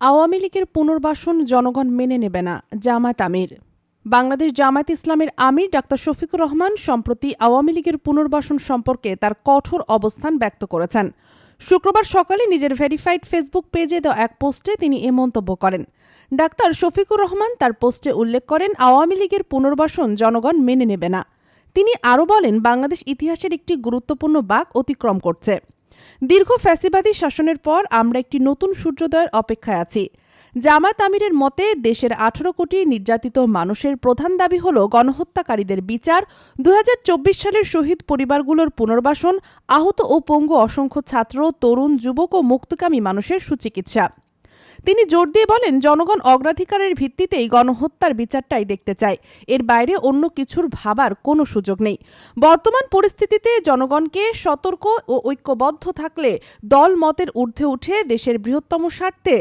আওয়ামী লীগের পুনর্বাসন জনগণ মেনে নেবে না জামায়াত আমির। বাংলাদেশ জামায়াত ইসলামের আমির ডাক্তার শফিকুর রহমান সম্প্রতি আওয়ামী লীগের পুনর্বাসন সম্পর্কে তার কঠোর অবস্থান ব্যক্ত করেছেন। শুক্রবার সকালে নিজের ভেরিফাইড ফেসবুক পেজে দেওয়া এক পোস্টে তিনি এ মন্তব্য করেন। ডাক্তার শফিকুর রহমান তার পোস্টে উল্লেখ করেন, আওয়ামী লীগের পুনর্বাসন জনগণ মেনে নেবে না। তিনি আরও বলেন, বাংলাদেশ ইতিহাসের একটি গুরুত্বপূর্ণ বাক অতিক্রম করছে। দীর্ঘ ফ্যাসিবাদী শাসনের পর আমরা একটি নতুন সূর্যোদয়ের অপেক্ষায় আছি। জামাত আমিরের মতে, দেশের আঠারো কোটি নির্যাতিত মানুষের প্রধান দাবি হল গণহত্যাকারীদের বিচার। দু হাজার চব্বিশ সালের শহীদ পরিবারগুলোর পুনর্বাসন, আহত ও পঙ্গু অসংখ্য ছাত্র, তরুণ, যুবক ও মুক্তকামী মানুষের সুচিকিৎসা। তিনি জোর দিয়ে বলেন, জনগণ অগ্রাধিকারের ভিত্তিতেই গণহত্যার বিচারটাই দেখতে চায়। এর বাইরে অন্য কিছুর ভাবার কোনো সুযোগ নেই। বর্তমান পরিস্থিতিতে জনগণকে সতর্ক ও ঐক্যবদ্ধ থাকলে দল মতের ঊর্ধ্বে উঠে দেশের বৃহত্তম স্বার্থে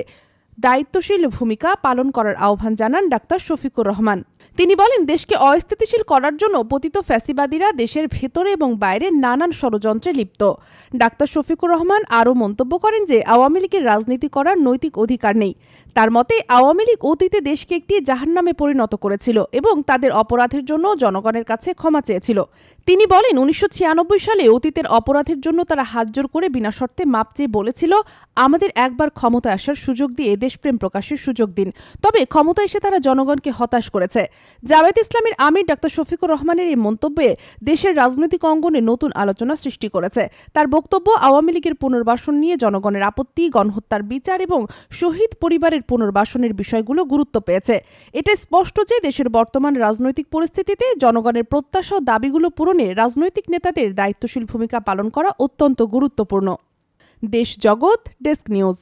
দায়িত্বশীল ভূমিকা পালন করার আহ্বান জানান ডাক্তার শফিকুর রহমান। তিনি বলেন, দেশকে অস্থিতিশীল করার জন্য পতিত ফ্যাসিবাদীরা দেশের ভেতরে এবং বাইরে নানান ষড়যন্ত্রে লিপ্ত। ডাক্তার শফিকুর রহমান আরও মন্তব্য করেন যে, আওয়ামী লীগের রাজনীতি করার নৈতিক অধিকার নেই। তার মতে, আওয়ামী লীগ অতীতে দেশকে একটি জাহান্নামে পরিণত করেছিল এবং তাদের অপরাধের জন্য জনগণের কাছে ক্ষমা চেয়েছিল। তিনি বলেন, উনিশশো ছিয়ানব্বই সালে অতীতের অপরাধের জন্য তারা হাতজোর করে বিনা শর্তে মাপ চেয়ে বলেছিল, আমাদের একবার ক্ষমতা আসার সুযোগ দিয়ে দেশপ্রেম প্রকাশের সুযোগ দিন। তবে ক্ষমতা এসে তারা জনগণকে হতাশ করেছে। জামায়াত ইসলামের আমির ডাক্তার শফিকুর রহমানের এই মন্তব্যে দেশের রাজনৈতিক অঙ্গনে নতুন আলোচনা সৃষ্টি করেছে। তার বক্তব্য আওয়ামী লীগের পুনর্বাসন নিয়ে জনগণের আপত্তি, গণহত্যার বিচার এবং শহীদ পরিবারের পুনর্বাসনের বিষয়গুলো গুরুত্ব পেয়েছে। এটা স্পষ্ট যে দেশের বর্তমান রাজনৈতিক পরিস্থিতিতে জনগণের প্রত্যাশা ও দাবিগুলো পূরণে রাজনৈতিক নেতাদের দায়িত্বশীল ভূমিকা পালন করা অত্যন্ত গুরুত্বপূর্ণ। দেশ জগৎ, ডেস্ক নিউজ।